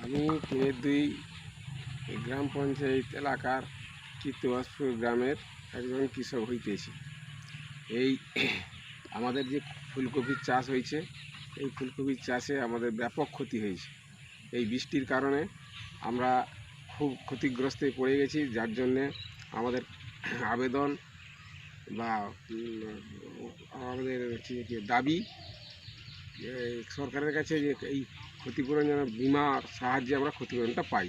আমি দুই গ্রাম পঞ্চায়েত এলাকার কীর্তিবাসপুর গ্রামের একজন কৃষক হইতেছি। এই আমাদের যে ফুলকপির চাষ হয়েছে এই ফুলকপির চাষে আমাদের ব্যাপক ক্ষতি হয়েছে এই বৃষ্টির কারণে আমরা খুব ক্ষতিগ্রস্তে পড়ে গেছি, যার জন্যে আমাদের আবেদন বা আমাদের দাবি সরকারের কাছে যে এই ক্ষতিপূরণ যেন বিমার সাহায্যে আমরা ক্ষতিপূরণটা পাই।